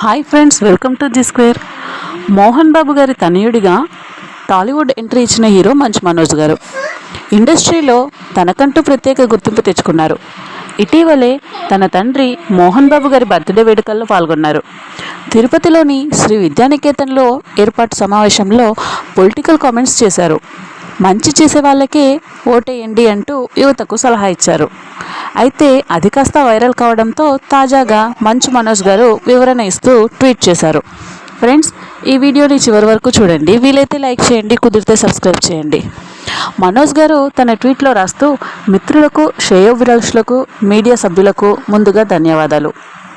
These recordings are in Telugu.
Hi friends welcome to the square Mohan Babu గారి తనయుడిగా టాలీవుడ్ ఎంట్రీ ఇచ్చిన హీరో మంచు మనోజ్ గారు. ఇండస్ట్రీలో తనకంటూ ప్రత్యేక గుర్తింపు తెచ్చుకున్నారు. ఇటీవలే తన తండ్రి మోహన్ బాబు గారి బర్త్డే వేడుకల్లో పాల్గొన్నారు. తిరుపతిలోని శ్రీ విద్యానికేతన్లో ఏర్పాటు సమావేశంలో పొలిటికల్ కామెంట్స్ చేశారు. మంచి చేసే వాళ్ళకే ఓటేయండి అంటూ యువతకు సలహా ఇచ్చారు. అయితే అది కాస్త వైరల్ కావడంతో తాజాగా మంచు మనోజ్ గారు వివరణ ఇస్తూ ట్వీట్ చేశారు. ఫ్రెండ్స్ ఈ వీడియోని చివరి వరకు చూడండి. వీలైతే లైక్ చేయండి కుదిరితే సబ్స్క్రైబ్ చేయండి. మనోజ్ గారు తన ట్వీట్లో రాస్తూ మిత్రులకు శ్రేయోభిలాషులకు మీడియా సభ్యులకు ముందుగా ధన్యవాదాలు.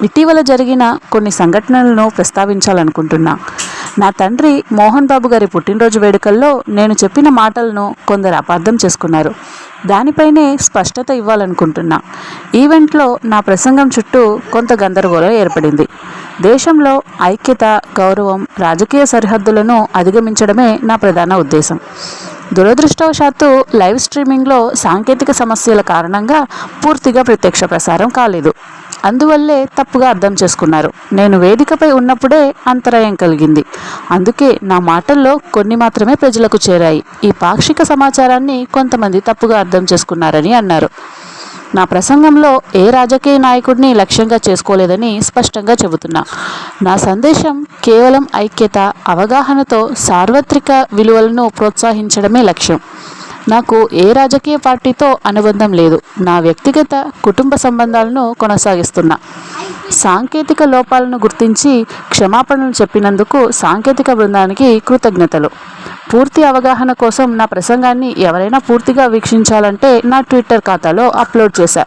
ఇటీవల జరిగిన కొన్ని సంఘటనలను ప్రస్తావించాలనుకుంటున్నా. నా తండ్రి మోహన్ బాబు గారి పుట్టినరోజు వేడుకల్లో నేను చెప్పిన మాటలను కొందరు అపార్థం చేసుకున్నారు. దానిపైనే స్పష్టత ఇవ్వాలనుకుంటున్నా. ఈవెంట్లో నా ప్రసంగం చుట్టూ కొంత గందరగోళం ఏర్పడింది. దేశంలో ఐక్యత గౌరవం రాజకీయ సరిహద్దులను అధిగమించడమే నా ప్రధాన ఉద్దేశం. దురదృష్టవశాత్తు లైవ్ స్ట్రీమింగ్లో సాంకేతిక సమస్యల కారణంగా పూర్తిగా ప్రత్యక్ష ప్రసారం కాలేదు. అందువల్లే తప్పుగా అర్థం చేసుకున్నారు. నేను వేదికపై ఉన్నప్పుడే అంతరాయం కలిగింది. అందుకే నా మాటల్లో కొన్ని మాత్రమే ప్రజలకు చేరాయి. ఈ పాక్షిక సమాచారాన్ని కొంతమంది తప్పుగా అర్థం చేసుకున్నారని అన్నారు. నా ప్రసంగంలో ఏ రాజకీయ నాయకుడిని లక్ష్యంగా చేసుకోలేదని స్పష్టంగా చెబుతున్నా. నా సందేశం కేవలం ఐక్యత అవగాహనతో సార్వత్రిక విలువలను ప్రోత్సహించడమే లక్ష్యం. నాకు ఏ రాజకీయ పార్టీతో అనుబంధం లేదు. నా వ్యక్తిగత కుటుంబ సంబంధాలను కొనసాగిస్తున్నా. సాంకేతిక లోపాలను గుర్తించి క్షమాపణలు చెప్పినందుకు సాంకేతిక బృందానికి కృతజ్ఞతలు. పూర్తి అవగాహన కోసం నా ప్రసంగాన్ని ఎవరైనా పూర్తిగా వీక్షించాలంటే నా ట్విట్టర్ ఖాతాలో అప్లోడ్ చేశా.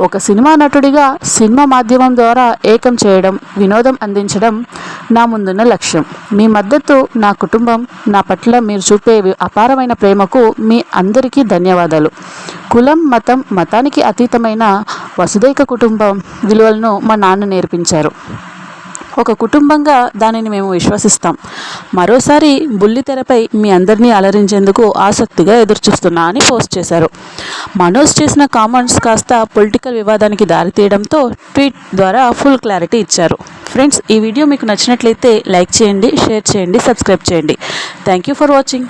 ఒక సినిమా నటుడిగా సినిమా మాధ్యమం ద్వారా ఏకం చేయడం వినోదం అందించడం నా ముందున్న లక్ష్యం. మీ మద్దతు నా కుటుంబం నా పట్ల మీరు చూపే అపారమైన ప్రేమకు మీ అందరికీ ధన్యవాదాలు. కులం మతం మతానికి అతీతమైన వసుదైక కుటుంబం విలువలను మా నాన్న నేర్పించారు. ఒక కుటుంబంగా దానిని మేము విశ్వసిస్తాం. మరోసారి బుల్లితెరపై మీ అందరినీ అలరించేందుకు ఆసక్తిగా ఎదురుచూస్తున్నా అని పోస్ట్ చేశారు. మనోజ్ చేసిన కామెంట్స్ కాస్త పొలిటికల్ వివాదానికి దారితీయడంతో ట్వీట్ ద్వారా ఫుల్ క్లారిటీ ఇచ్చారు. ఫ్రెండ్స్ ఈ వీడియో మీకు నచ్చినట్లయితే లైక్ చేయండి షేర్ చేయండి సబ్స్క్రైబ్ చేయండి. Thank you for watching.